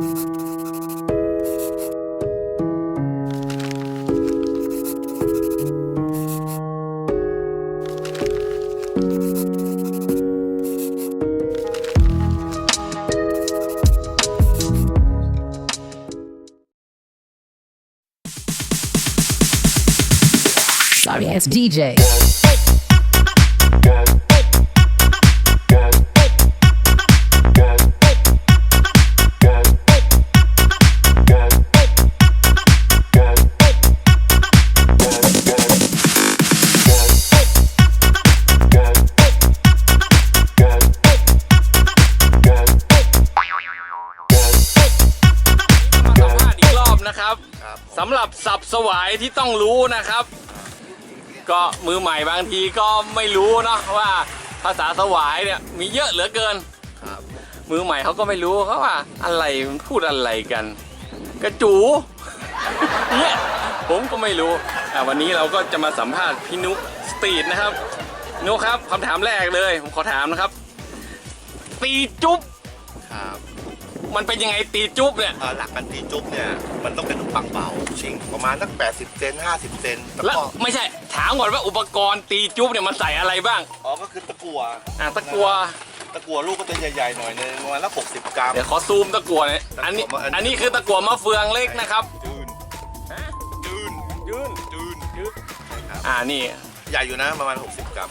Sorry ass DJ. สำหรับสับสวายที่ต้องรู้นะครับ ก็มือใหม่บางทีก็ไม่รู้เนาะว่าภาษาสวายเนี่ยมีเยอะเหลือเกินมือใหม่เขาก็ไม่รู้เขาว่าอะไรมันพูดอะไรกัน กระจูเนี่ยผมก็ไม่รู้อะวันนี้เราก็จะมาสัมภาษณ์พี่นุกสตรีทนะครับนุกครับคำถามแรกเลยผมขอถามนะครับ ตีจุ๊บครับ มันเป็นยังไงตีจุ๊บเนี่ย เอ่อหลักการตีจุ๊บเนี่ยมันต้องเป็นขนมปังเบาชิงประมาณสัก80 เซน50 เซนแล้วแล้วก็ไม่ใช่ถามก่อนว่าอุปกรณ์ตีจุ๊บเนี่ยมันใส่อะไรบ้างอ๋อก็คือตะกั่วอะตะกัว ตะกั่วลูกก็จะใหญ่ๆหน่อยนึงประมาณละ60 กรัม เดี๋ยวขอซูมตะกัวเนี่ยอันนี้ตะกั่วมาอันอันนี้คือตะกัวมะเฟืองเล็กนะครับยืนยืนยืนยืนยืนใช่ครับอ่านี่ ใหญ่อยู่นะประมาณ 60 กรัม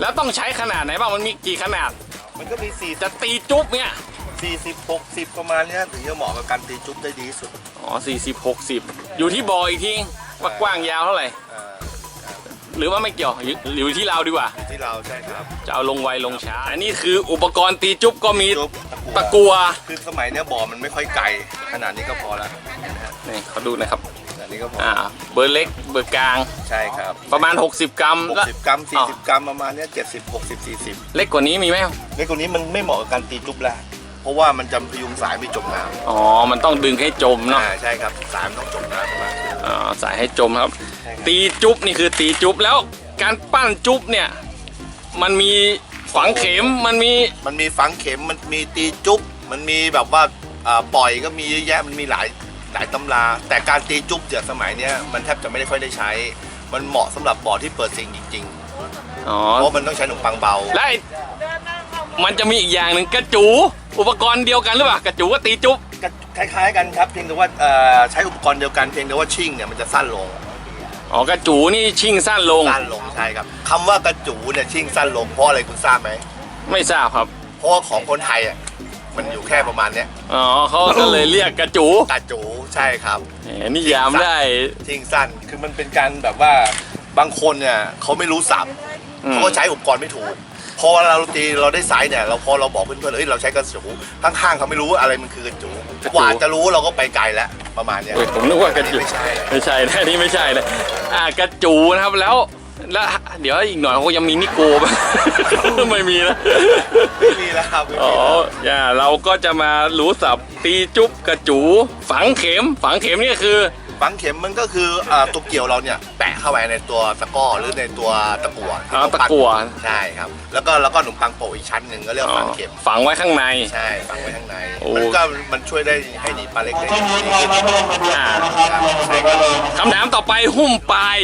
แล้วต้องใช้ขนาดไหนบ้างมันมีกี่ขนาด มันก็มีจะตีจุ๊บเนี่ย4 40 60 ประมาณเนี้ยถึงจะเหมาะกับการตีจุ๊บได้ดีที่สุดอ๋อ40 60อยู่ที่บออีกทีว่ากว้างยาวเท่าไหร่เอ่อหรือว่าไม่เกี่ยวอยู่อยู่ที่เราดีกว่าที่เราใช่ครับจะเอาลงไวลงช้า อันนี้คืออุปกรณ์ตีจุ๊บก็มีจุ๊บตะกัวคือสมัยเนี้ยบ่อมันไม่ค่อยไกลขนาดนี้ก็พอละนะฮะนี่เขาดูนะครับ ขนาดนี้ก็พออ่า เบอร์เล็กเบอร์กลาง ใช่ครับประมาณ 60 กรัมก็60กรัม40กรัมประมาณเนี้ย70 60 40 เล็กกว่านี้มีไหมเล็กกว่านี้มันไม่เหมาะกับการตีจุ๊บแล้ว เพราะว่ามันจะพยุงสายไม่จมน้อ๋อ มันต้องดึงให้จมำเนาะอ่าใช่ครับสายมันต้องจมน้ำประมาณนั้นอ่าสายให้จมครับใช่ครับ ตีจุ๊บนี่คือตีจุ๊บแล้วการปั้นจุ๊บเนี่ย มันมีฝังเข็มมันมีมันมีฝังเข็มมันมีตีจุ๊บมันมีแบบว่าอ่าปล่อยก็มีเยอะแยะมันมีหลายหลายตำรา แต่การตีจุ๊บจากสมัยเนี้ยมันแทบจะไม่ได้ค่อยได้ใช้ มันเหมาะสำหรับบ่อที่เปิดซิงจริงอ๋อๆเพราะมันต้องใช้ขนมปังเบา และไอ้ มันจะมีอีกอย่างหนึ่งกระจู อุปกรณ์เดียวกันหรือเปล่ากระจูก็ตีจุ๊บก็คล้ายๆกันครับเพียงแต่ว่าเอ่อใช้อุปกรณ์เดียวกันเพียงแต่ว่าชิ่งเนี่ยมันจะสั้นลงอ๋อกระจูนี่ชิ่งสั้นลง สั้นลงใช่ครับคำว่ากระจูเนี่ยชิ่งสั้นลงเพราะอะไรคุณทราบไหมไม่ทราบครับเพราะว่าของคนไทยอะมันอยู่แค่ประมาณเนี้ยอ๋อเขาก็เลยเรียกกระจูกระจูใช่ครับ แหมนิยามได้ชิงสั้นคือมันเป็นการแบบว่าบางคนเนี่ยเขาไม่รู้ศัพท์อืมเขาก็ใช้อุปกรณ์ไม่ถูก พอเราตีเราได้ไซส์เนี่ยเราพอเราบอกเพื่อนๆเฮ้ยเราใช้กระจูข้างๆเขาไม่รู้ว่าอะไรมันคือกระจูกว่าจะรู้เราก็ไปไกลแล้วประมาณเนี้ยเฮ้ยผมนึกว่ากระจูไม่ใช่ ไม่ใช่นะนี่ไม่ใช่นะอ่ากระจูนะครับแล้วแล้วแล้วเดี๋ยวอีกหน่อยเขายังมีนิโก้ป่ะไม่มีนะ ไม่มีแล้วครับไม่อ๋อมีแล้ว อย่าเราก็จะมารู้สับตีจุ๊บกระจู ฝังเข็ม ฝังเข็มนี่คือ ฝังเข็มมันก็คืออ่าตัวเกี่ยวเราเนี่ยแปะเข้าไปในตัวตะกร้อหรือในตัวตะกั่วที่อ๋อเราตะปั้นกั่วใช่ครับ แล้วก็แล้วก็ขนมปังโปะอีกชั้นหนึ่งก็เรียกว่าฝังเข็ม ฝังไว้ข้างใน ใช่ฝังไว้ข้างใน โอ้ มันก็มันช่วยได้ให้หนีปลาเล็กได้ดีขึ้นอ่าใช่ครับคำถามต่อไปหุ้มปลาย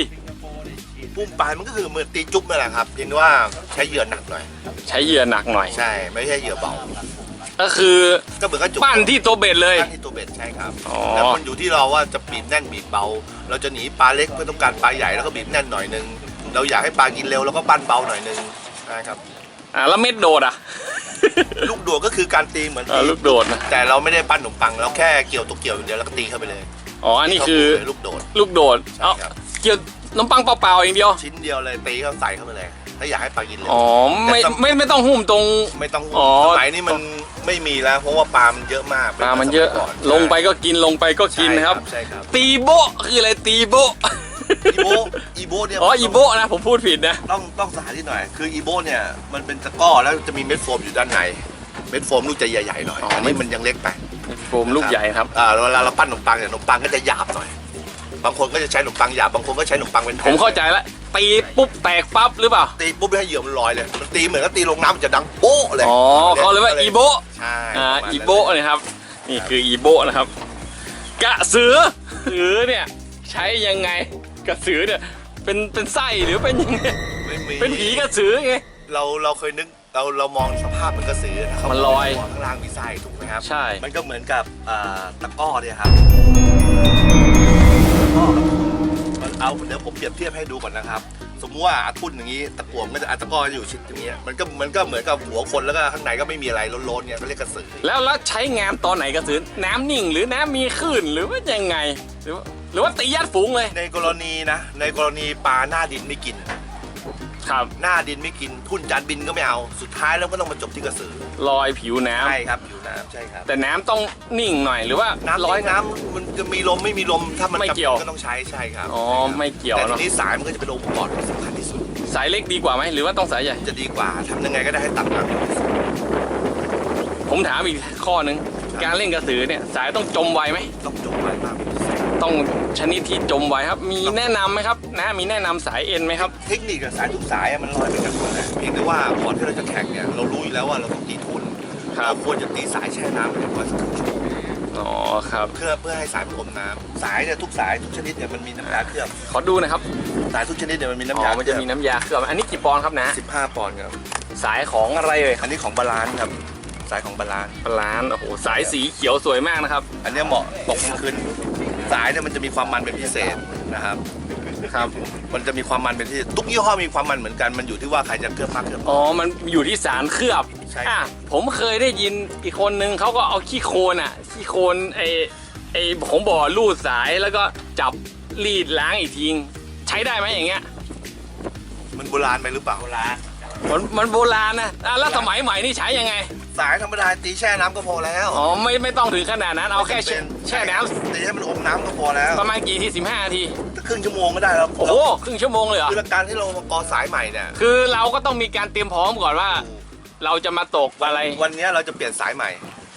ปุ้มปลายมันก็คือเหมือนตีจุ๊บนั่นแหละครับเพียงแต่ว่าใช้เหยื่อหนักหน่อย ใช้เหยื่อหนักหน่อย ใช่ ไม่ใช่เหยื่อเบา ก็คือก็เหมือนกับจุ๊บปั้นที่ตัวเบ็ดเลย ปั้นที่ตัวเบ็ดใช่ครับอ๋อ แล้วมันอยู่ที่เราว่าจะบีบแน่นบีบเบา เราจะหนีปลาเล็กเพื่อต้องการปลาใหญ่แล้วก็บีบแน่นหน่อยนึงเราอยากให้ปลากินเร็วแล้วก็ปั้นเบาหน่อยนึงนะครับอ่าแล้วเม็ดโดดอะ ลูกโดดก็คือการตีเหมือนเออตีลูกโดดนะแต่เราไม่ได้ปั้นขนมปังเราแค่เกี่ยวตัวเกี่ยวอย่างเดียวแล้วก็ตีเข้าไปเลยอ๋ออันนี้คือลูกโดดลูกโดดใช่เอาครับเกี่ยวน้ำปังเปล่าๆอย่างเดียว ชิ้นเดียวเลยตีเข้าใส่เข้าไปเลย ถ้าอยากให้ปลากินเร็ว อ๋อไม่ไม่ไม่ต้องหุ้มตรง ไม่ต้องอ๋อ สมัยนี้มันไม่มีแล้ว เพราะว่าปลามันเยอะมากปลามันเยอะก่นลงไปก็กินลงไปก็กินนะครับ ใช่ครับตีโบะคืออะไรตีโบะอีโบอีโบเนี่ยอ๋ออีโบะนะผมพูดผิดนะ ต้องต้องสาธิตหน่อย คืออีโบเนี่ยมันเป็นตะกร้อแล้วจะมีเม็ดโฟมอยู่ด้านในเม็ดโฟมลูกจะใหญ่ๆหน่อยอ๋ออั อันนี้มันยังเล็กไปโฟมลูกใหญ่ครับ อ่าเวลาเราปั้นขนมปังเนี่ยขนมปังก็จะหยาบหน่อย บางคนก็จะใช้ขนมปังหยาบบางคนก็ใช้ขนมปังเป็นผแผ่นมเข้าใจแล้วตีปุ๊บแตกปั๊บหรือเปล่า ตีปุ๊บให้เหยื่อมันลอยเลย มันตีเหมือนกับตีลงน้ำมันจะดังโป๊ะเลยอ๋อเขาเลยว่าอีโบะใช่อ่าประมาณนั้นอีโบะเนี่ยครับ นี่คืออีโบนะครับ กระสือสือเนี่ยใช้ยังไง กระสือเนี่ยเป็นเป็นไส้หรือเป็นยังไง ไม่มี เป็นผีกระสือไง เราเราเคยนึกเราเรามองสภาพเหมือนกระสือนะครับมันลอยหัวข้างล่างมีไส้ถูกไหมครับใช่ มันก็เหมือนกับอ่าตะกร้อเนี่ยครับตะกร้อมัน เอาเดี๋ยวผมเปรียบเทียบให้ดูก่อนนะครับ สมมติว่าอาทุ่นอย่างนี้ตะกั่วมันก็จะอะตะกร้ออยู่ชิดอย่างเงี้ยมันก็มันก็เหมือนกับหัวคนแล้วก็ข้างในก็ไม่มีอะไรโล้นๆเนี่ยเขาเรียกกระสือแล้วแล้วใช้งามตอนไหนกระสือน้ำนิ่งหรือน้ำมีคลื่นหรือว่ายังไงหรือว่าหรือว่าตียัดฝูงเลย ในกรณีนะ ในกรณีปลาหน้าดินไม่กิน ครับหน้าดินไม่กินทุ่นจานบินก็ไม่เอาสุดท้ายแล้วก็ต้องมาจบที่กระสือลอยผิวน้ำใช่ครับอยู่น้ำใช่ครับ แต่น้ำต้องนิ่งหน่อยหรือว่าน้ำร้ร้ออยยน้ำมันจะมีลมไม่มีลมถ้ามันไม่จำเกี่ยวก็ต้องใช้ใช่ครับอ๋อไม่เกี่ยวแต่ทีเนาะนี้สายมันก็จะเป็นองค์ประกอบที่สำคัญที่สุด สายเล็กดีกว่าไหมหรือว่าต้องสายใหญ่ จะดีกว่าทำยังไงก็ได้ให้ตัดน้ำที่สุดผมถามอีกข้อหนึ่งการเล่นกระสือเนี่ยสายต้องจมไวไหมต้องจบไว้ ต้องชนิดที่จมไวครับ มีแนะนำไหมครับนะมีแนะนำสายเอ็นไหมครับ เทคนิคกับสายทุกสายอะมันลอยไปกันหมดแหละเพียงแต่ว่าก่อนที่เราจะแข่งเนี่ยเรารู้อยู่แล้วว่าเราต้องตีทุนครับ เราควรจะตีสายแช่น้ำไปก่อนสักครึ่งชั่วโมงอ๋อครับเพื่อเพื่อให้สายมันอมน้ำสายเนี่ยทุกสายทุกชนิดเนี่ยมันมีน้ำยาเคลือบขอดูนะครับสายทุกชนิดเนี่ยมันมีอ๋น้ำยาอมันจะมีน้ำยาเคลือบอันนี้กี่ปอนด์ครับนะสิบห้าปอนด์ครับสายของอะไรเอ่ยอันนี้ของบาลานซ์ครับสายของบาลานซ์ปลาล้านโอ้โหสายสีเขียวสวยมากนะครับ อันเนี้ยเหมาะตกกลางคืน สายเนี่ยมันจะมีความมันเป็นพิเศษนะครับครับมันจะมีความมันเป็นพิเศษทุกยี่ห้อมีความมันเหมือนกันมันอยู่ที่ว่าใครจะเคลือบมากเคลือบน้อย อ๋อ มันอยู่ที่สารเคลือบใช่อะผมเคยได้ยินอีกคนนึงเขาก็เอาขี้โคลนอะ ขี้โคลนไอไอของบ่อลูดสายแล้วก็จับรีดล้างอีกทีใช้ได้ไหมอย่างเงี้ย มันโบราณไปหรือเปล่าโบราณมันมันโบราณนะอะแล้วสมัยใหม่นี่ใช้ยังไง สายธรรมดาตีแช่น้ำก็พอแล้วอ๋อไม่ไม่ต้องถึงขนาดนั้นเอาแค่แช่เป็นแช่น้ตีให้มันอมน้ำก็พอแล้วำประมาณกี่ทีสิบห้านาที ครึ่งชั่วโมงก็ได้แล้วโอ้โหครึ่งชั่วโมงเลยเหรอ คือการที่เรามากอสายใหม่เนี่ยคือเราก็ต้องมีการเตรียมพร้อมก่อนว่า เราจะมาตกอะไร วันเนี้ยเราจะเปลี่ยนสายใหม่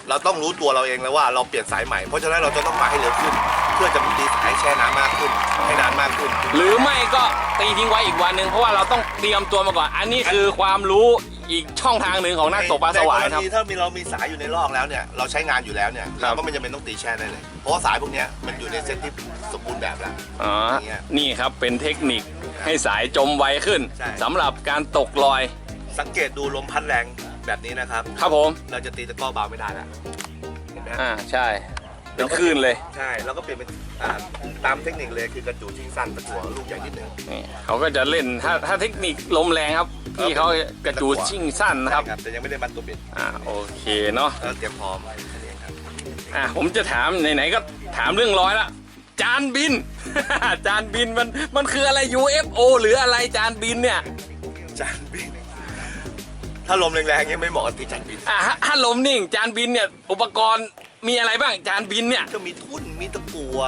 เราต้องรู้ตัวเราเองแล้วว่าเราเปลี่ยนสายใหม่เพราะฉะนั้นเราจะต้องมาให้เร็วขึ้น เพื่อจะตีสายแช่น้ำมากขึ้น ให้นานมากขึ้น หรือไม่ก็ตีทิ้งไว้อีกวันหนึ่งเพราะว่าเราต้องเตรียมตัวมาก่อน อันนี้คือความรู้ อีกช่องทางหนึ่งของนักตกปลาสวายในกครับณีถ้ามีเรามีสายอยู่ในลอกแล้วเนี่ยเราใช้งานอยู่แล้วเนี่ยครับ เราก็ไม่จำเป็นต้องตีแช่ได้เลย เพราะว่าสายพวกเนี้ยมันอยู่ในเซตที่สมบูรณ์แบบแล้ว อ๋ออย่างเงี้ยนี่ครับเป็นเทคนิคให้สายจมไวขึ้นใช่ สำหรับการตกลอย สังเกตดูลมพัดแรงแบบนี้นะครับ ครับผม เราจะตีตะกร้อเบาไม่ได้แล้วเห็นไหมอ่าใช่ เป็นคลื่นเลยใช่เราก็เปลี่ยนเป็นอ่าตามเทคนิคเลยคือกระจูชิงสั้นตะกั่วลูกใหญ่นิดนึง นี่เขาก็จะเล่นถ้าถ้าเทคนิคลมแรงครับพี่เขากระจูดชิ่งสั้นนะครับ ใช่แต่ยังไม่ได้มัดตัวบิดอ่าโอเคเนาะเราเตรียมพร้อมแค่นี้ครับอะผมจะถามไหนๆก็ถามเรื่องร้อยละจานบิน จานบินมันมันคืออะไร UFO หรืออะไรจานบินเนี่ยจานบิน ถ้าลมแรงๆเงี้ยไม่เหมาะกับตีจานบิน อะฮะถ้าลมนิ่ง จานบินเนี่ยอุปกรณ์ มีอะไรบ้างจานบินเนี่ย ก็มีทุ่นมีตะกั่ว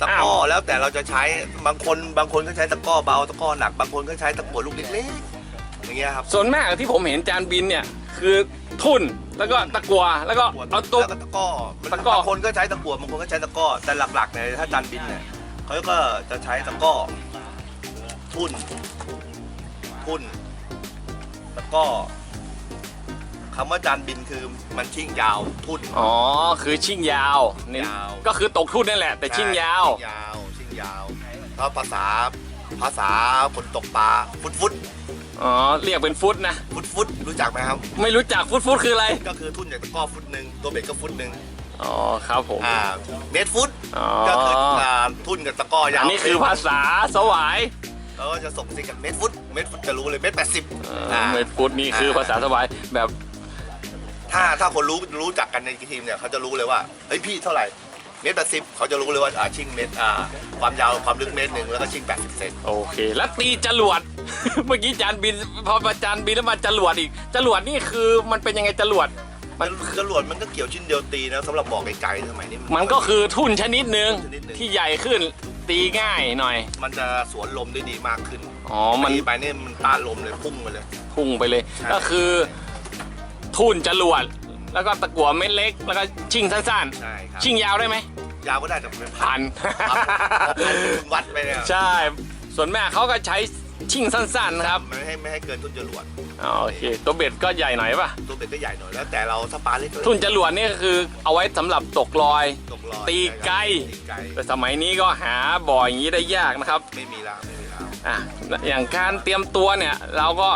ตะอ้ากร้อวแล้วแต่เราจะใช้บางคนบางคนก็ใช้ตะกร้อเบาตะกร้อหนักบางคนก็ใช้ตะกั่วลูกเล็กๆอย่างเงี้ยครับส่วนมากที่ผมเห็นจานบินเนี่ยคือทุ่นแล้วก็ตะกัวแล้วก็เอาตัวแล้วก็ตะกร้อมันตะกร้อบางคนก็ใช้ตะกั่วบางคนก็ใช้ตะกร้อแต่หลักๆเนี่ยถ้าจานบินเนี่ยเขาก็จะใช้ตะกร้อทุ่นทุ่นตะกร้อ คำว่าจานบินคือมันชิ่งยาวทุ่น อ๋อ คือชิ่งยาวนี่ยาว ก็คือตกทุ่นนั่นแหละ แต่ชิ่งยาว ชิ่งยาวชิ่งยาวถ้าภาษาภาษาคนตกปลาฟุตฟุตอ๋อ เรียกเป็นฟุตนะ ฟุตฟุตรู้จักไหมครับ ไม่รู้จักฟุตฟุตคืออะไร ก็คือทุ่นจากตะกร้อฟุตหนึ่งตัวเบ็ดก็ฟุตหนึ่งอ๋อ ครับผม อ่า เมตรฟุต อ๋อ ก็คืออ่าทุ่นกับตะกร้อยาวอันนี้คือภาษาสวายแล้วก็จะส่งสิกับเมตรฟุต เมตรฟุตจะรู้เลยเมตรแปดสิบเออเมตรฟุตนี่คือภาษาสวายแบบ ถ้าถ้าคนรู้รู้จักกันในทีมเนี่ยเขาจะรู้เลยว่าเฮ้ยพี่เท่าไหร่เมตรแปดสิบเขาจะรู้เลยว่าอ่าชิ่งเมตรอ่าความยาวความลึกเมตรหนึ่งแล้วก็ชิ่งแปดสิบเซนโอเค แล้วตีจรวด เมื่อกี้จานบินพอมาจานบินแล้วมาจรวดอีกจรวดนี่คือมันเป็นยังไงจรวด มันจรวดมันก็เกี่ยวชิ้นเดียวตีนะสำหรับบอกไกลๆสมัยนี้มันก็คือทุ่นชนิดหนึ่งชนิดหนึ่งที่ใหญ่ขึ้นตีง่ายหน่อย มันจะสวนลมได้ดีมากขึ้นอ๋อมันตีไปเนี่ยมันต้านลมเลยพุ่งไปเลยพุ่งไปเลยใช่ก็คือ ทุ่นจรวดแล้วก็ตะกั่วเม็ดเล็ก แล้วก็ชิ่งสั้นใช่ครับ ๆ ชิ่งยาวได้ไหมยาวก็ได้แต่เป็นพัพันนพันวัดไปเนี่ยใช่ ส่วนแม่เขาก็ใช้ชิ่งสั้นๆนะครับไม่ให้ไม่ให้เกินทุนจรวดอ๋อโอเค ตัวเบ็ดก็ใหญ่หน่อยป่ะ ตัวเบ็ดก็ใหญ่หน่อยแล้วแต่เราถ้าปลาเล็กก็ทุนจรวดนี่ก็คือเอาไว้สำหรับตกลอย ตกลอยตีไกล ตีไกลแต่สมัยนี้ก็หาบ่ออย่างนี้ได้ยากนะครับ ไม่มีแล้วไม่มีแล้วอะอย่างการเตรียมตัวเนี่ย เราก็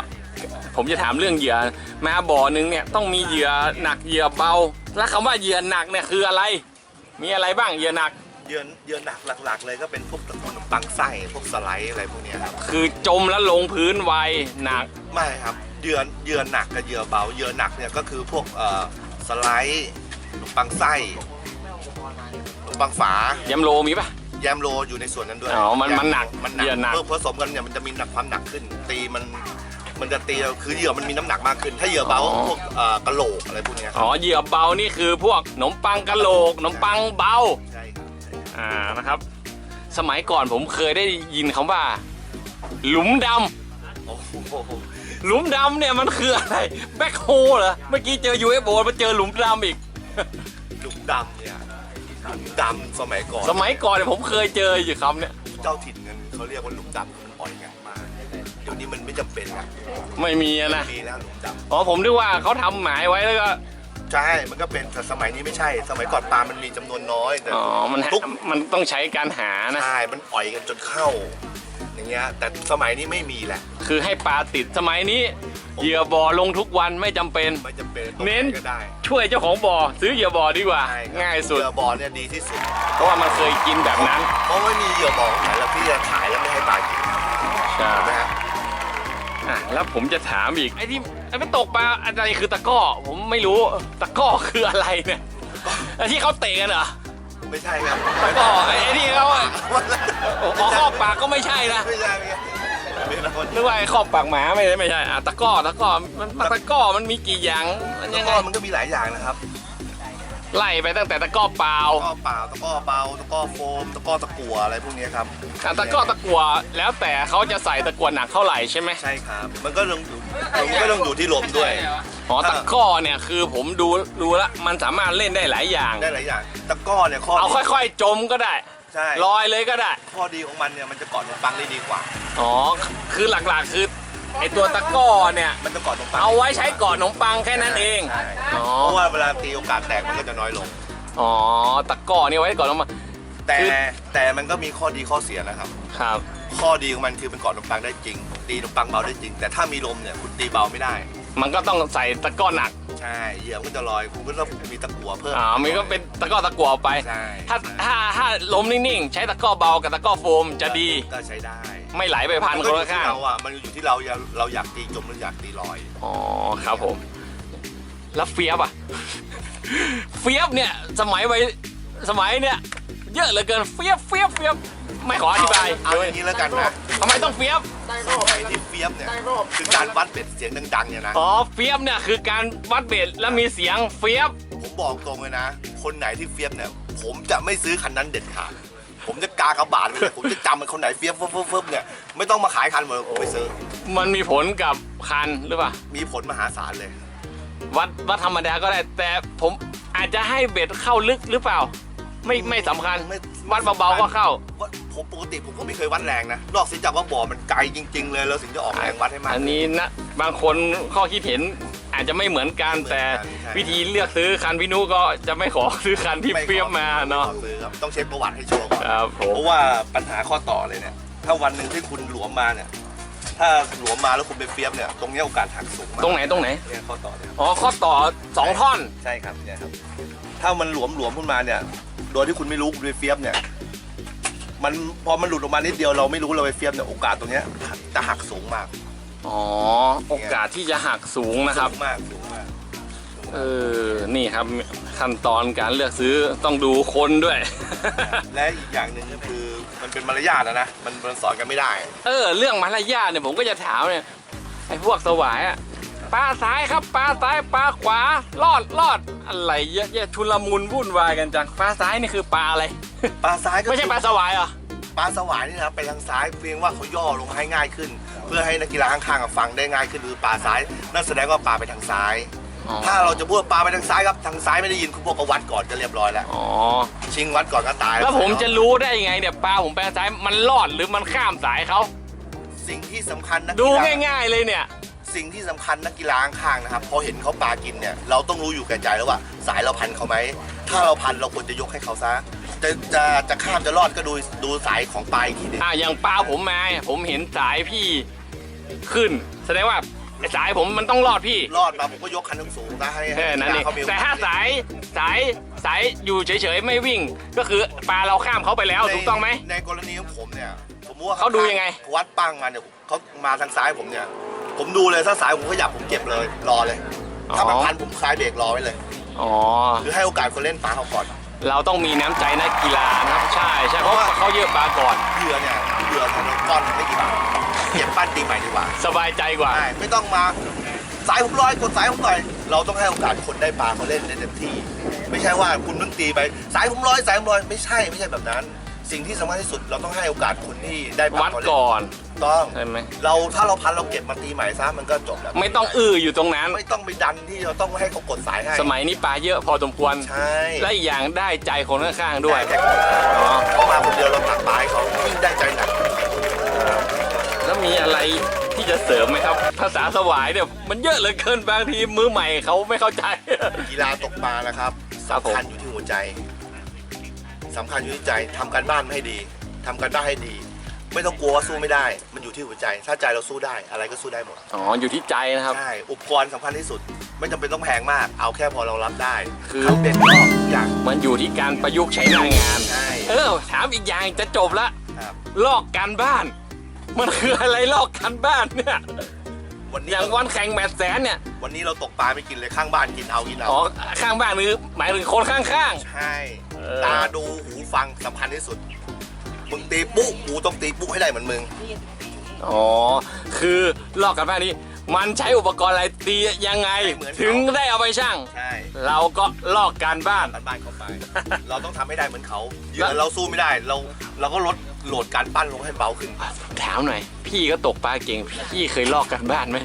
ผมจะถามเรื่องเหยื่อมาบ่อหนึงเนี่ยต้องมีเหยื่อหนักเหยื่อเบา แล้วคำว่าเหยื่อหนักเนี่ยคืออะไร มีอะไรบ้างเหยื่อหนักเยือนเยือนหนักหลัก ๆ เลยก็เป็นพวกตะกอนปังไส้พวกสไลด์อะไรพวกเนี้ยครับคือจมแล้วลงพื้นไวหนักไม่ครับเยือนเยือนหนักกับเหยื่อเบาเหยื่อหนักเนี่ยก็คือพวกเอ่อสไลด์ขนมปังไส้ขนมปังฝายำโลมีปะแยมโลอยู่ในส่วนนั้นด้วยอ๋อมันแยมันหนักมันเหยื่อหนักเมื่อผสมกันเนี่ยมันจะมีหนักความหนักขึ้น ตีมัน มันจะตีเราคือเหยื่อมันมีน้ำหนักมากขึ้น ถ้าเหยื่อเบาก็พวกเอ่อกระโหลกอะไรพวกเนี้ยคอ๋รัอบเหยื่อเบานี่คือพวกขนมปังกะโหลกขนมปังเบาใช่ครับอ่านะครับ สมัยก่อนผมเคยได้ยินคำว่า หลุมดำโอ้โหหลุมดำเนี่ยมันคืออะไรแบ็คโฮเหรอเมื่อกี้เจอ UFO มาเจอหลุมดำอีก หลุมดำเนี่ยหลุมดำสมัยก่อนสมัยก่อนเนี่ยผมเคยเจออยู่คำเนี่ย เจ้าถิ่นเงินเขาเรียกว่าหลุมดำ นี้มันไม่จำเป็นนะไม่มีอะนะ มีแล้วหลุมดอ๋อผมนึกว่าเขาทำหมายไว้แล้วก็ำใช่ มันก็เป็นแต่สมัยนี้ไม่ใช่ สมัยก่อนปลามันมีจำนวนน้อยแต่อ๋อ มันทุกมันต้องใช้การหานะ ใช่มันปล่อยกันจนเข้า อย่างเงี้ย แต่สมัยนี้ไม่มีแหละคือให้ปลาติดสมัยนี้ เหยื่อบ่อลงทุกวันไม่จำเป็น ไม่จำเป็นเน้น ก็ได้ช่วยเจ้าของบ่อซื้อเหยื่อบ่อดีกว่า ใช่ครับง่ายสุด เหยื่อบอลเนี่ยดีที่สุด เพราะว่ามันเคยกินแบบนั้นเพราะไม่มีเหยื่อบอลไหนแล้วที่จะขายแล้วไม่ให้ปลากินใช่ นะฮะ อะแล้วผมจะถามอีกไอ้ที่ไอ้ไปตกปลาอะไรคือตะกร้อผมไม่รู้ตะกร้อคืออะไรเนี่ยไอ้ที่เขาเตะกันเหรอไม่ใช่ครับตะกร้อไอ้ที่เขาอะอ๋อครอบปากก็ไม่ใช่นะไม่ใช่ไม่ใช่ไม่ใช่คนนึกว่าไอ้ครอบปากหมาไม่ใช่ไม่ใช่อะตะกร้อตะกร้อมันตะกร้อมันมีกี่อย่างมันตะยังกไง ร้อมันก็มีหลายอย่างนะครับ ไล่ไปตั้งแต่ตะกร้อเปล่าตะกร้อเปล่าตะกร้อเบาตะกร้อโฟมตะกร้อตะกั่วอะไรพวกเนี้ยครับอะตะกร้อตะกัวแล้วแต่เขาจะใส่ตะกัวหนักเท่าไหร่ใช่ไหมใช่ครับ มันก็ต้องอยู่มันก็ต้องอยู่ที่ลมด้วยอ๋อตะกร้อเนี่ยคือผมดูดูแล้วมันสามารถเล่นได้หลายอย่าง ได้หลายอย่างตะกร้อเนี่ยข้อเอาค่อย ๆ จมก็ได้ใช่ลอยเลยก็ได้ ข้อดีของมันเนี่ยมันจะเกาะขนมปังได้ดีกว่า อ๋อ คือหลักๆคือ ไอตัวตะกร้อเนี่ยมันจะเกาะขนมปังเอาไว้ใช้ก่อนขนมปังแค่นั้นเองใช่อ๋อเพราะว่าเวลาตีโอกาสแตกมันก็จะน้อยลง อ๋อตะกร้อนี่ไว้ก่อนขนมปัง แต่คือ แต่มันก็มีข้อดีข้อเสียนะครับ ครับ ข้อดีของมันคือมันเกาะขนมปังได้จริง ตีขนมปังเบาได้จริง แต่ถ้ามีลมเนี่ยคุณตีเบาไม่ได้ มันก็ต้องใส่ตะกร้อหนักใช่เหยื่อมันก็จะลอยคุณก็ต้องมีตะกั่วเพิ่มอ๋อมันก็เป็นตะกร้อตะกัวไป ใช่ถ้าถ้าถ้าล้มนิ่งๆ ใช้ตะกร้อเบากับตะกร้อโฟมจะดีก็ใช้ได้ไม่ไหลไปพันมัคนก็อยู่ละที่ข้างเราอะมันอยู่ที่เราอยากเราอยากตีจมหรืออยากตีลอย อ๋อครับผม แล้วเฟียบอะ เฟียบเนี่ยสมัยไว้สมัยเนี่ย เยอะเหลือเกินเฟียบเฟียบเฟียบไม่ขออธิบายเอาอย่างนี้แล้วกันนะทำไมต้องเฟียบ สมัยที่เฟียบเนี่ยคือการวัดเป็ดเสียงดังๆเนี่ยนะ อ๋อเฟียบเนี่ยคือการวัดเบสแล้วมีเสียงเฟียบผมบอกตรงเลยนะ คนไหนที่เฟียบเนี่ย ผมจะไม่ซื้อคันนั้นเด็ดขาด ผมจะกากระบาดไปเลยผมจะจำมันคนไหนเฟียบเฟิบเฟิบเฟิบเนี่ยไม่ต้องมาขายคันเหมือนผมไม่ซื้อ มันมีผลกับคันหรือเปล่า มีผลมหาศาลเลย วัดวัดธรรมดาก็ได้ แต่ผมอาจจะให้เบสเข้าลึกหรือเปล่า ไม่ไม่สำคัญไม่วัดเบาๆก็เข้าว่า ผมปกติผมก็ไม่เคยวัดแรงนะ นอกเสียจากว่าบ่อมันไกลจริง ๆ เลยเราถึงจะออกแรงวัดให้มากอันนี้นะบางคนข้อคิดเห็นอาจจะไม่เหมือนกันไม่เหมือนกันแต่ใช่ วิธีเลือกซื้อคันพี่นุก็จะไม่ขอซื้อคันที่ไขอเฟียบมาเนาะไม่ขอซื้อครับต้องเช็คประวัติให้ชัวร์ก่อน ครับผม เพราะว่าปัญหาข้อต่อเลยเนี่ย ถ้าวันหนึ่งที่คุณหลวมมาเนี่ย ถ้าหลวมมาแล้วคุณไปเฟียบเนี่ย ตรงเนี้ยโอกาสหักสูงมากตรงไหนตรงไหน เนี่ยข้อต่อเนี่ยอ๋อข้อต่อสองท่อน ใช่ครับเนี่ยครับ ถ้ามันหลวมหลวมขึ้นมาเนี่ย โดยที่คุณไม่รู้คุณไปเฟียบเนี่ย มันพอมันหลุดออกมานิดเดียวเราไม่รู้เราไปเฟียบเนี่ยโอกาสตรงเนี้ยจะหักสูงมากอ๋อโอกาสที่จะหักสูงนะครับ สูงมากสูงมากเออ นี่ครับขั้นตอนการเลือกซื้อต้องดูคนด้วย และอีกอย่างหนึ่งก็คือมันเป็นมารยาทนะนะมันมันสอนกันไม่ได้ เออ เรื่องมารยาทเนี่ยผมก็จะถามเนี่ยไอ้พวกสวายอะ ปลาซ้ายครับปลาซ้ายปลาขวาลอดลอดอะไรเยอะแยะชุลมุนวุ่นวายกันจังปลาซ้ายนี่คือปลาอะไรปลาซ้ายก็ไม่ใช่ปลาสวายเหรอปลาสวายนี่นะครับไปทางซ้ายเพียงว่าเขาย่อลงมาให้ง่ายขึ้น เพื่อให้นักกีฬาข้างๆอะฟังได้ง่ายขึ้นคือปลาซ้าย นั่นแสดงว่าปลาไปทางซ้ายอ๋อถ้าเราจะพูดว่าปลาไปทางซ้ายครับทางซ้ายไม่ได้ยินคุณพวกก็วัดก่อนก็เรียบร้อยแล้วอ๋อชิงวัดก่อนก็ตาย แล้วผมจะรู้ได้ยังไงเนี่ยปลาผมไปทางซ้ายมันลอดหรือมันข้ามสายเขาสิ่งที่สำคัญนักดูกีฬาง่าย ๆเลยเนี่ย สิ่งที่สำคัญนักกีฬาข้างๆนะครับพอเห็นเขาปลากินเนี่ยเราต้องรู้อยู่แก่ใจแล้วว่าสายเราพันเขาไหมถ้าเราพันเราควรจะยกให้เขาซะจะจะจะข้ามจะรอดก็ดูดูสายของปลาอีกทีหนึงอะอย่างปลาผมมาเนี่ยผมเห็นสายพี่ขึ้น แสดงว่าไอ้สายผมมันต้องรอดพี่ รอดมาผมก็ยกคันทั้งสูงนะให้แค่นั้นเองให้เขามีแต่ถ้าสายสายสายอยู่เฉยๆไม่วิ่ง ก็คือปลาเราข้ามเขาไปแล้วถูกต้องไหมในกรณีของผมเนี่ยผมว่าเขาดูยังไงวัดปังมาเนี่ยเขามาทางซ้ายผมเนี่ย ผมดูเลยถ้าสายผมขยับผมเก็บเลยรอเลย ถ้ามันพันผมคลายเบรกรอไว้เลย อ๋อคือให้โอกาสคนเล่นปลาเขาก่อนเราต้องมีน้ำใจนักกีฬานะครับใช่ใช่เพราะว่าเขาเยอะปลาก่อนเหยื่อเนี่ยเหยื่อเนี่ยก้อนหนึ่งไม่กี่บาทเก็บปั้นตีใหม่ดีกว่าสบายใจกว่า ใช่ไม่ต้องมาสายผมร้อยกดสายผมหน่อยเราต้องให้โอกาสคนได้ปลาเขาเล่นได้เต็มที่ ไม่ใช่ว่าคุณเพิ่งตีไป สายผมร้อยสายผมร้อยไม่ใช่ไม่ใช่แบบนั้น สิ่งที่สำคัญที่สุดเราต้องให้โอกาสคนที่ได้ปลาวัดเขาเล่นก่อนต้อง ใช่ไหมเราถ้าเราพันเราเก็บมาตีใหม่ซะมันก็จบแล้วไม่ต้องอื้ออยู่ตรงนั้น ไม่ต้องไปดันที่เราต้องให้เขากดสายให้สมัยนี้ปลาเยอะพอสมควร ใช่และอีกอย่างได้ใจคนข้างๆด้วย แต่คนอ๋อ เขามาคนเดียวเราตักปลาให้เขายิ่งได้ใจหนักแล้วมีอะไรที่จะเสริมไหมครับ ภาษาสวายเนี่ยมันเยอะเหลือเกินบางทีมือใหม่เขาไม่เข้าใจ กีฬาตกปลานะครับครับผม สำคัญอยู่ที่หัวใจ สำคัญอยู่ที่ใจทำการบ้านให้ดีทำการบ้านให้ดี ไม่ต้องกลัวว่าสู้ไม่ได้ มันอยู่ที่หัวใจ ถ้าใจเราสู้ได้อะไรก็สู้ได้หมดอ๋ออยู่ที่ใจนะครับใช่อุปกรณ์สำคัญที่สุด ไม่จำเป็นต้องแพงมาก เอาแค่พอเรารับได้ คือทำเป็นก็ทุกอย่างมันอยู่ที่การประยุกต์ใช้หน้างานใช่เออถามอีกอย่างจะจบละครับลอกการบ้าน มันคืออะไรลอกการบ้านเนี่ยวันนี้อย่างวันแข่งแมตช์แสนเนี่ย วันนี้เราตกปลาไม่กินเลยข้างบ้านกินเอากินเอาอ๋อข้างบ้านคือหมายถึงคนข้างใช่เออ ตาดูหูฟังสำคัญที่สุด มึงตีปุ๊กูต้องตีปุ๊ให้ได้เหมือนมึงๆอ๋อ คือลอกการบ้านนี้ มันใช้อุปกรณ์อะไรตียังไง ไม่เหมือนเขา ถึงได้เอาไปช่าง ใช่เราก็ลอกการบ้านการบ้านเขาไป เราต้องทำให้ได้เหมือนเขาเหยื่อเราสู้ไม่ได้ เราเราก็ลดโหลดการปั้นลงให้เบาขึ้น ถามหน่อย พี่ก็ตกปลาเก่ง พี่เคยลอกการบ้านไหม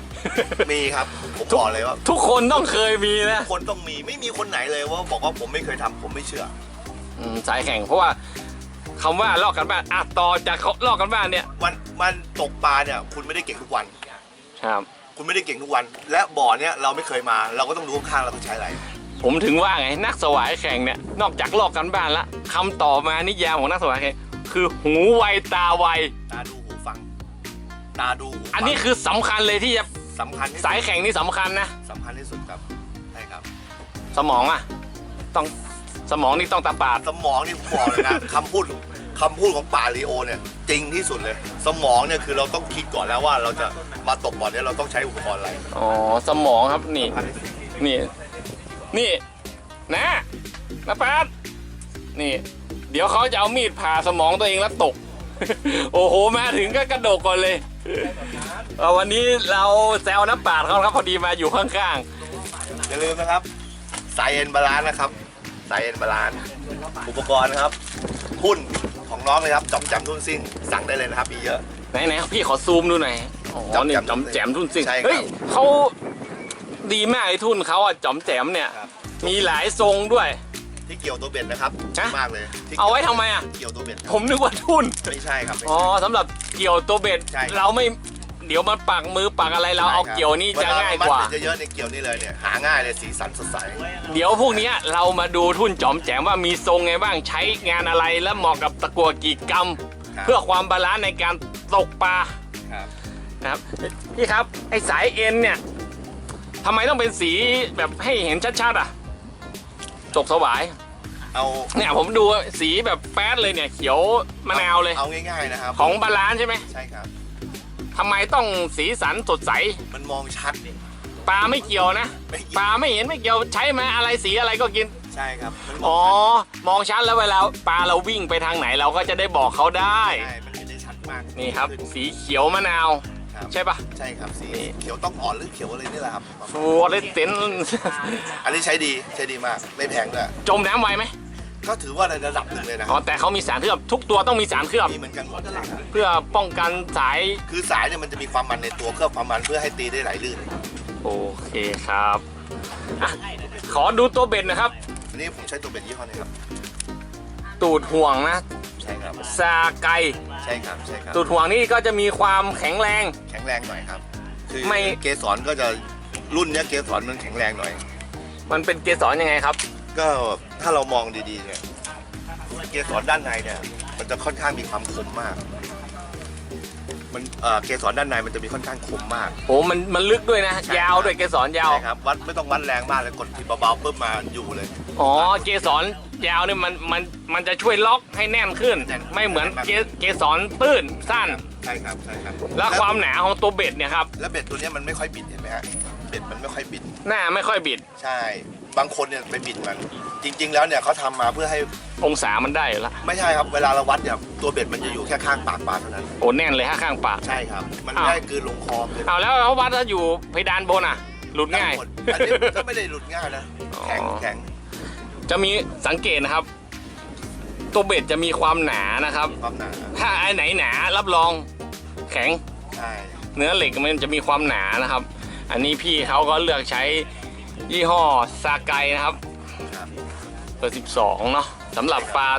มีครับผมบอกเลยว่า ทุกคนต้องเคยมีนะ คนต้องมีไม่มีคนไหนเลยว่าบอกว่าผมไม่เคยทำผมไม่เชื่ออืม สายแข่งเพราะว่าคำว่าลอกกันบ้านอะต่อจากเขาลอกกันบ้านเนี่ยมันมันตกปลาเนี่ย คุณไม่ได้เก่งทุกวันครับ คุณไม่ได้เก่งทุกวัน และบ่อเนี่ยเราไม่เคยมา เราก็ต้องรู้ข้างๆเราต้องใช้อะไร ผมถึงว่าไงนักสวายแข่งเนี่ยนอกจากลอกกันบ้านละคำต่อมานิยามของนักสวายแข่งคือหูไวตาไวตาดูหูฟัง ตาดูหูฟังอันนี้คือสำคัญเลยที่จะสำคัญที่สุดสายแข่งนี่สำคัญนะสำคัญที่สุดครับใช่ครับ สมองอะต้อง สมองนี่ต้องตาปาดสมองนี่ผมบอกเลยนะ คำพูดคำพูดของป่าลีโอเนี่ยจริงที่สุดเลย สมองเนี่ยคือเราต้องคิดก่อนแล้วว่าเราจะมาตกบ่อนเนี่ยเราต้องใช้อุปกรณ์อะไรอ๋อสมองครับนี่ นี่ นี่นะนะปาดนี่ เดี๋ยวเขาจะเอามีดผ่าสมองตัวเองแล้วตก โอ้โหมาถึงก็กระโดดก่อนเลยเอ่อวันนี้เราแซวน้ำปาดเขาครับพอดีมาอยู่ข้างอย่าลืมนะครับสายเอ็นบาลานซ์นะครับ สายเอ็นบาลานซ์อุปกรณ์นะครับหุ้นของน้องเลยครับจอมจำทุ่นซิ่งสั่งได้เลยนะครับมีเยอะๆไหนๆพี่ขอซูมดูหน่อยอ๋อนี่จจออมมแจแจมมทุนซิ่งใช่ครับ เฮ้ยเขาดีมากไอ้ทุนเขาอะจอมแจมเนี่ย ครับมีหลายทรงด้วย ที่เกี่ยวตัวเบ็ดนะครับฮะ มากเลยที่เอาไว้ทำไมอะเกี่ยวตัวเบ็ดครับผมนึกว่าทุนไม่ใช่ครับไม่อ๋อใช่ สำหรับเกี่ยวตัวเบ็ด ใช่ครับ เราไม่ เดี๋ยวมันปักมือปักอะไรเราเอาใช่ครับเกี่ยวนี่จะง่ายกว่าเวลเรมัดเบ็ดเยอะๆในเกี่ยวนี่เลยเนี่ยหาง่ายเลยสีสันสดใสเดี๋ยวพวกเนี้ยเรามาดูทุ่นจอมแจมว่ามีทรงไงบ้างใช้งานอะไรและเหมาะกับตะกัวกี่กรัมครับเพื่อความบาลานซ์ในการตกปลาครับนะครับพี่ครับไอ้สายเอ็นเนี่ยทำไมต้องเป็นสีแบบให้เห็นชัดๆอะตกสวายเอาเนี่ยผมดูสีแบบแป๊ดเลยเนี่ยเขียวมะนาวเลยเอาง่ายๆนะครับของบาลานซ์ใช่ไหมใช่ครับ ทำไมต้องสีสันสดใส มันมองชัดปลาไม่เกี่ยวนะ ไม่เกี่ยวปลาไม่เห็นไม่เกี่ยวใช้มาอะไรสีอะไรก็กิน ใช่ครับ มันมอ๋อ องชัดมองชัดแล้วเวลาปลาเราวิ่งไปทางไหนเราก็จะได้บอกเขาได้ใช่มันเห็นได้ชัดมากนี่ครับขึ้สีเขียวมะนาว ครับใช่ปะ ใช่ครับสีนี่ เขียวต้องอ่อนหรือเขียวอะไรนี่แหละครับฟูเลสเตนอันนี้ใช้ดีใช้ดีมากไม่แพงด้วยจมน้ำไวไหม ก็ถือว่าในระดับหนึ่งเลยนะอ๋อแต่เขามีสารเคลือบทุกตัวต้องมีสารเคลือบมีเหมือนกันหมดเลยครับเพื่อป้องกันสายคือสายเนี่ยมันจะมีความมันในตัวเคลือบความมันเพื่อให้ตีได้ไหลลื่นโอเคครับอะขอดูตัวเบ็ดนะครับ อันนี้ผมใช้ตัวเบ็ดยี่ห้อนี้ครับตูดห่วงนะใช่ครับซาไกใช่ครับใช่ครับตูดห่วงนี่ก็จะมีความแข็งแรง แข็งแรงหน่อยครับ คือไม่ เกสรก็จะรุ่นเนี้ยเกสรมันแข็งแรงหน่อย มันเป็นเกสรยังไงครับ ก็ถ้าเรามองดีๆเนี่ยเกสรด้านในเนี่ย มันจะค่อนข้างมีความคมมาก มันเอ่อเกสรด้านในมันจะมีค่อนข้างคมมากโอ้มันมันลึกด้วยนะใช่ยาวด้วยเกสรยาว ใช่ครับวัดไม่ต้องวัดแรงมากเลยกดทีเบาๆปุ๊บมาอยู่เลย อ๋อเกสรยาวเนี่ยมันมันมันจะช่วยล็อกให้แน่นขึ้นแน่นไม่เหมือนเกเกสรตื้นสั้น ใช่ครับใช่ครับแล้วความหนาของตัวเบ็ดเนี่ยครับแล้วเบ็ดตัวเนี้ยมันไม่ค่อยบิดเห็นไหมฮะเบ็ดมันไม่ค่อยบิด หน้าไม่ค่อยบิด ใช่ บางคนเนี่ยไปบิดมัน จริง ๆ แล้วเนี่ยเขาทำมาเพื่อให้องศามันได้อยู่ละไม่ใช่ครับเวลาเราวัดเนี่ยตัวเบ็ดมันจะอยู่แค่ข้างปากปลาเท่านั้น โอ้แน่นเลยฮะข้างปาก ใช่ครับ มันอ้าวไม่ได้กลืนลงคอเลยเอาแล้วเขาวัดถ้าอยู่เพดานบนอะ หลุดง่าย หมดอันนี้ก็ไม่ได้หลุดง่ายนะแข็งอ๋อ แข็งจะมีสังเกตนะครับ ตัวเบ็ดจะมีความหนานะครับ ความหนาถ้าไอ้ไหนหนารับรองแข็ง ใช่เนื้อเหล็กมันจะมีความหนานะครับ อันนี้พี่เขาก็เลือกใช้ ยี่ห้อซาไกนะครับ ครับเบอร์12 เนาะสำหรับปลา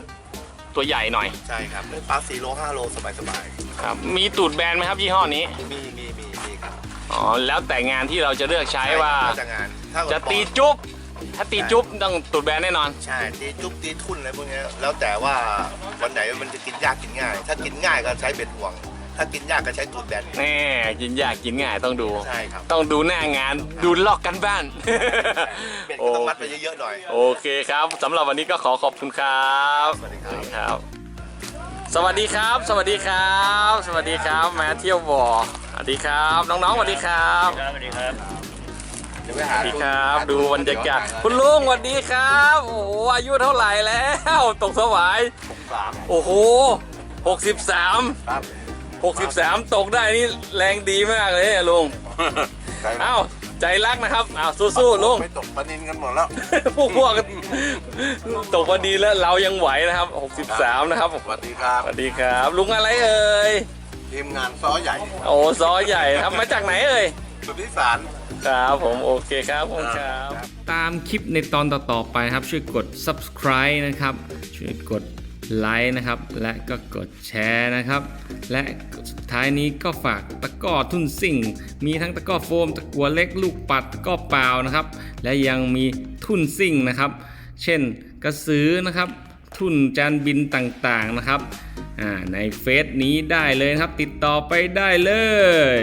ตัวใหญ่หน่อยใช่ครับปลาสี่โลห้าโลสบายสบายครับมีตูดแบนไหมครับยี่ห้อนี้ ๆมีมีมีมีครับอ๋อ แล้วแต่งานที่เราจะเลือกใช้ว่า ใช่ครับจะงานถ้าเกิดจะตีจุ๊บ ถ้าตีจุ๊บต้องตูดแบนแน่นอน ใช่ตีจุ๊บตีทุ่นอะไรพวกเนี้ยแล้วแต่ว่าวันไหนมันจะกินยากกินง่าย ถ้ากินง่ายก็ใช้เบ็ดห่วง ถ้ากินยากก็ใช้ตูดแบนแน่กินยากกินง่ายต้องดู ใช่ครับต้องดูหน้างานดูลอกกันบ้าน เบ็ดก็ต้องมัดไปเยอะๆหน่อย โอเคครับสำหรับวันนี้ก็ขอขอบคุณครับสวัสดีครับ ครับ สวัสดีครับ สวัสดีครับ สวัสดีครับมาเที่ยวบ่อสวัสดีครับ น้องๆสวัสดีครับ สวัสดีครับ เดี๋ยวไปหาสวัสดีครับ ดูบรรยากาศคุณลุงสวัสดีครับ โอ้โหอายุเท่าไหร่แล้ว ตกสวาย สามโอ้โห 63 ครับ 63 ตกได้นี่แรงดีมากเลยอะลุง เอ้าใจรักนะครับอ้าวสู้ๆลุง ไม่ตกปลานินกันหมดแล้ว พวกพวกตกพอดีแล้วเรายังไหวนะครับ 63 นะครับสวัสดีครับสวัสดีครับ ลุงอะไรเอ่ย ทีมงานซ้อใหญ่ โอ้ซอใหญ่ครับ มาจากไหนเอ่ย สุทธิสารครับผมโอเคครับผมครับ ตามคลิปในตอนต่อๆไปนะครับ ช่วยกด subscribe นะครับ ช่วยกด ไลค์นะครับ และก็กดแชร์นะครับ และสุดท้ายนี้ก็ฝากตะก้อทุ่นซิ่ง มีทั้งตะก้อโฟม ตะกัวเล็กลูกปัดตะก้อเปล่านะครับ และยังมีทุ่นซิ่งนะครับ เช่นกระสือนะครับ ทุ่นจานบินต่างๆนะครับในเฟซนี้ได้เลยครับ ติดต่อไปได้เลย